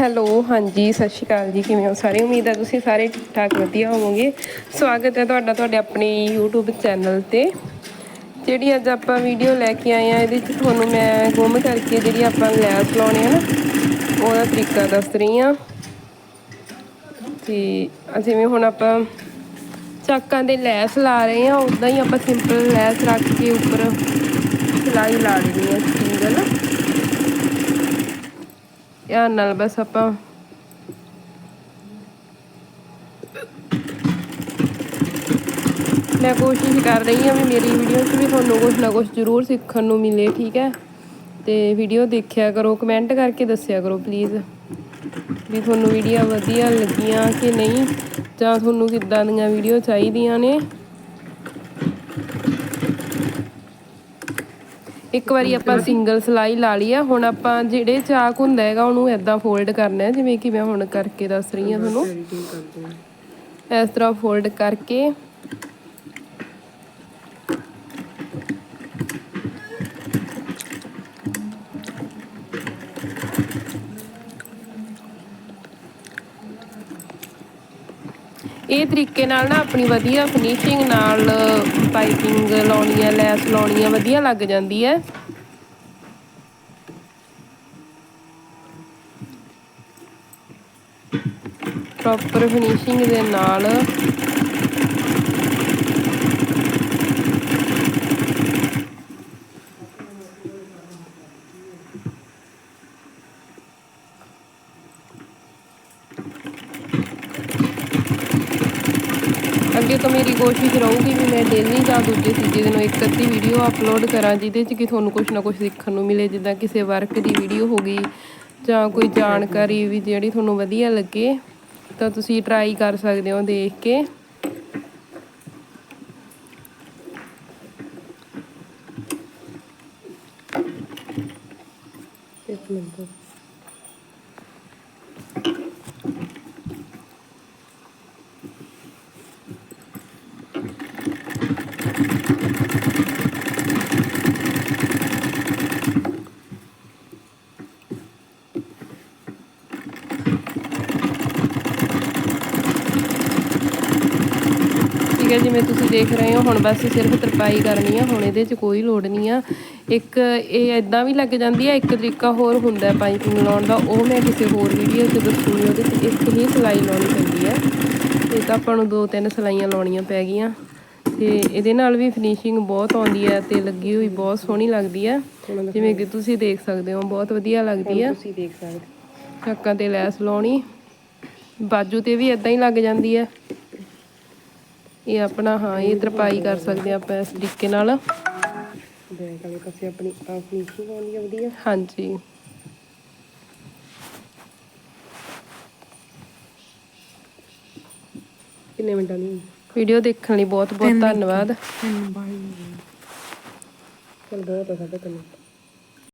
Hello, ਹਾਂਜੀ, ਸਤਿ ਸ਼੍ਰੀ ਅਕਾਲ ਜੀ, ਕਿਵੇਂ ਹੋ ਸਾਰੇ? ਉਮੀਦ ਹੈ ਤੁਸੀਂ ਸਾਰੇ ਠੀਕ ਠਾਕ ਵਧੀਆ ਹੋਵੋਗੇ। ਸਵਾਗਤ ਹੈ ਤੁਹਾਡਾ, ਤੁਹਾਡੇ ਆਪਣੇ YouTube ਚੈਨਲ ਤੇ। ਜਿਹੜੀ ਅੱਜ ਆਪਾਂ ਵੀਡੀਓ ਲੈ ਕੇ ਆਏ ਆ ਇਹਦੇ 'ਚ ਤੁਹਾਨੂੰ ਮੈਂ ਗੁੰਮ ਕਰਕੇ ਜਿਹੜੀ ਆਪਾਂ ਲੈਸ ਲਾਉਣੇ ਆ ਨਾ, ਉਹਦਾ ਤਰੀਕਾ ਦੱਸ ਰਹੀ ਆ ਤੇ ਜਿਵੇਂ ਹੁਣ ਆਪਾਂ ਚਾਕਾਂ ਦੇ ਲੈਸ ਲਾ ਰਹੇ ਆ ਉਦਾਂ ਹੀ ਆਪਾਂ ਸਿੰਪਲ ਲੈਸ ਰੱਖ ਕੇ ਉੱਪਰ ਸਿਲਾਈ ਲਾ ਦੇਣੀ ਹੈ ਸਿੰਗਲ ਧਿਆਨ ਨਾਲ ਬਸ ਆਪਾਂ ਮੈਂ ਕੋਸ਼ਿਸ਼ ਕਰ ਰਹੀ ਹਾਂ ਵੀ ਮੇਰੀ ਵੀਡੀਓ 'ਚ ਵੀ ਤੁਹਾਨੂੰ ਕੁਝ ਨਾ ਕੁਝ ਜ਼ਰੂਰ ਸਿੱਖਣ ਨੂੰ ਮਿਲੇ, ਠੀਕ ਹੈ? ਤੇ ਵੀਡੀਓ ਦੇਖਿਆ ਕਰੋ ਕਮੈਂਟ ਕਰਕੇ ਦੱਸਿਆ ਕਰੋ ਪਲੀਜ਼ ਵੀ ਤੁਹਾਨੂੰ ਵੀਡੀਓ ਵਧੀਆ ਲੱਗੀਆਂ ਕਿ ਨਹੀਂ? ਜਾਂ ਤੁਹਾਨੂੰ ਕਿੱਦਾਂ ਦੀਆਂ ਵੀਡੀਓ ਚਾਹੀਦੀਆਂ ਨੇ? ਇੱਕ ਵਾਰੀ ਆਪਾਂ ਸਿੰਗਲ ਸਲਾਈ ਲਾ ਲਈ ਆ। ਹੁਣ ਆਪਾਂ ਜਿਹੜੇ ਚਾਕ ਹੁੰਦਾ ਹੈਗਾ, ਉਹਨੂੰ ਐਦਾਂ ਫੋਲਡ ਕਰਨਾ ਹੈ, ਜਿਵੇਂ ਕਿ ਮੈਂ ਹੁਣ ਕਰਕੇ ਦੱਸ ਰਹੀ ਹਾਂ ਤੁਹਾਨੂੰ। ਇਸ ਤਰ੍ਹਾਂ ਫੋਲਡ ਕਰਕੇ ਇਹ ਤਰੀਕੇ ਨਾਲ ਨਾ ਆਪਣੀ ਵਧੀਆ ਫਿਨਿਸ਼ਿੰਗ ਨਾਲ ਪਾਈਪਿੰਗ ਲਾਉਣੀ ਹੈ ਲੈਸ ਲਾਉਣੀ ਹੈ ਵਧੀਆ ਲੱਗ ਜਾਂਦੀ ਹੈ। ਪ੍ਰੋਪਰ ਫਿਨਿਸ਼ਿੰਗ ਦੇ ਨਾਲ ਅੱਗੇ ਤੋਂ ਮੇਰੀ ਕੋਸ਼ਿਸ਼ ਰਹੂਗੀ ਵੀ ਮੈਂ ਡੇਲੀ ਜਾਂ ਦੂਜੇ ਤੀਜੇ ਦਿਨ ਇੱਕ ਅੱਧੀ ਵੀਡੀਓ ਅਪਲੋਡ ਕਰਾਂ, ਜਿਹਦੇ 'ਚ ਕਿ ਤੁਹਾਨੂੰ ਕੁਝ ਨਾ ਕੁਝ ਸਿੱਖਣ ਨੂੰ ਮਿਲੇ, ਜਿੱਦਾਂ ਕਿਸੇ ਵਰਕ ਦੀ ਵੀਡੀਓ ਹੋ ਗਈ ਜਾਂ ਕੋਈ ਜਾਣਕਾਰੀ ਵੀ ਜਿਹੜੀ ਤੁਹਾਨੂੰ ਵਧੀਆ ਲੱਗੇ, ਤਾਂ ਤੁਸੀਂ ਟਰਾਈ ਕਰ ਸਕਦੇ ਹੋ ਦੇਖ ਕੇ। ਇੱਕ ਮਿੰਟ। ਹੈ ਜਿਵੇਂ ਤੁਸੀਂ ਦੇਖ ਰਹੇ ਹੋ ਹੁਣ ਬਸ ਸਿਰਫ ਤਰਪਾਈ ਕਰਨੀ ਆ ਹੁਣ ਇਹਦੇ 'ਚ ਕੋਈ ਲੋੜ ਨਹੀਂ ਆ। ਇੱਕ ਇਹ ਇਦਾਂ ਵੀ ਲੱਗ ਜਾਂਦੀ ਆ ਇੱਕ ਤਰੀਕਾ ਹੋਰ ਹੁੰਦਾ ਪਾਈਪਿੰਗ ਲਾਉਣ ਦਾ ਉਹ ਮੈਂ ਕਿਸੇ ਹੋਰ ਵੀਡੀਓ 'ਚ ਦੱਸੂਗੀ ਉਹਦੇ 'ਚ ਇੱਕ ਹੀ ਸਿਲਾਈ ਲਾਉਣੀ ਪੈਂਦੀ ਆ। ਇਹ ਤਾਂ ਆਪਾਂ ਨੂੰ ਦੋ ਤਿੰਨ ਸਿਲਾਈਆਂ ਲਾਉਣੀਆਂ ਪੈ ਗਈਆਂ। ਤੇ ਇਹਦੇ ਨਾਲ ਵੀ ਫਿਨਿਸ਼ਿੰਗ ਬਹੁਤ ਆਉਂਦੀ ਹੈ ਤੇ ਲੱਗੀ ਹੋਈ ਬਹੁਤ ਸੋਹਣੀ ਲੱਗਦੀ ਆ। ਜਿਵੇਂ ਕਿ ਤੁਸੀਂ ਦੇਖ ਸਕਦੇ ਹੋ ਬਹੁਤ ਵਧੀਆ ਲੱਗਦੀ ਆ। ਤੁਸੀਂ ਦੇਖ ਸਕਦੇ ਚੱਕਾਂ ਤੇ ਲੈਸ ਲਾਉਣੀ ਬਾਜੂ ਤੇ ਵੀ ਇਦਾਂ ਹੀ ਲੱਗ ਜਾਂਦੀ ਹੈ ਇਹ ਆਪਣਾ ਹਾਂ ਇਹ ਤਰਪਾਈ ਕਰ ਸਕਦੇ ਆਪਾਂ ਇਸ ਤਰੀਕੇ ਨਾਲ। ਬੈਕ ਵਾਲੇ ਪਾਸੇ ਆਪਣੀ ਆਪ ਫਿਨਿਸ਼ਿੰਗ ਆਉਂਦੀ ਹੈ ਵਧੀਆ। ਹਾਂਜੀ। ਕਿੰਨੇ ਮਿੰਟਾਂ ਦੀ? ਵੀਡੀਓ ਦੇਖਣ ਲਈ ਬਹੁਤ ਬਹੁਤ ਧੰਨਵਾਦ। ਚਲ ਬਹੁਤ ਆ ਸਾਡੇ ਕੋਲ